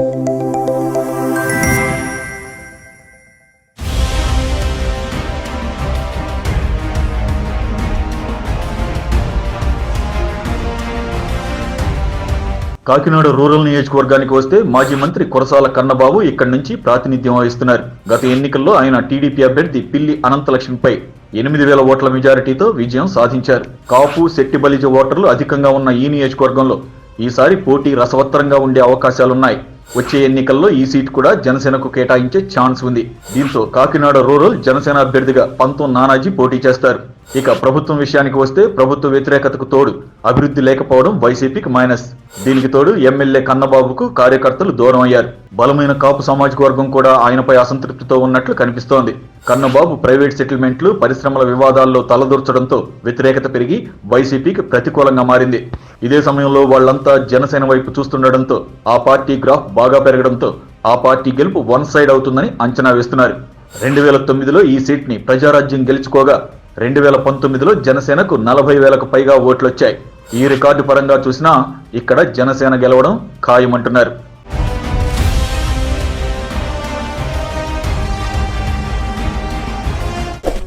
Kakinada rural నియోజకవర్గానికి వస్తే మాజీ మంత్రి కురసాల కన్నబాబు ఇక్కడి నుంచి ప్రాతినిధ్యం వహిస్తున్నారు. గత ఎన్నికల్లో ఆయన టీడీపీ అభ్యర్థి పిల్లి అనంతలక్ష్మిపై ఎనిమిది వేల ఓట్ల మెజారిటీతో విజయం సాధించారు. కాపు సెట్టిబలిజ ఓటర్లు అధికంగా ఉన్న ఈ నియోజకవర్గంలో ఈసారి పోటీ రసవత్తరంగా ఉండే అవకాశాలున్నాయి. వచ్చే ఎన్నికల్లో ఈ సీట్ కూడా జనసేనకు కేటాయించే ఛాన్స్ ఉంది. దీంతో కాకినాడ రూరల్ జనసేన అభ్యర్థిగా పంతం నానాజీ పోటీ చేస్తారు. ఇక ప్రభుత్వం విషయానికి వస్తే ప్రభుత్వ వ్యతిరేకతకు తోడు అభివృద్ధి లేకపోవడం వైసీపీకి మైనస్. దీనికి తోడు ఎమ్మెల్యే కన్నబాబుకు కార్యకర్తలు దూరం అయ్యారు. బలమైన కాపు సామాజిక వర్గం కూడా ఆయనపై అసంతృప్తితో ఉన్నట్లు కనిపిస్తోంది. కన్నబాబు ప్రైవేట్ సెటిల్మెంట్లు పరిశ్రమల వివాదాల్లో తలదూర్చడంతో వ్యతిరేకత పెరిగి వైసీపీకి ప్రతికూలంగా మారింది. ఇదే సమయంలో వాళ్ళంతా జనసేన వైపు చూస్తుండటంతో ఆ పార్టీ గ్రాఫ్ బాగా పెరగడంతో ఆ పార్టీ గెలుపు వన్ సైడ్ అవుతుందని అంచనా వేస్తున్నారు. రెండు వేల తొమ్మిదిలో ఈ సీట్ని ప్రజారాజ్యం గెలుచుకోగా రెండు వేల పంతొమ్మిదిలో జనసేనకు నలభై వేలకు పైగా ఓట్లొచ్చాయి. ఈ రికార్డు పరంగా చూసినా ఇక్కడ జనసేన గెలవడం ఖాయమంటున్నారు.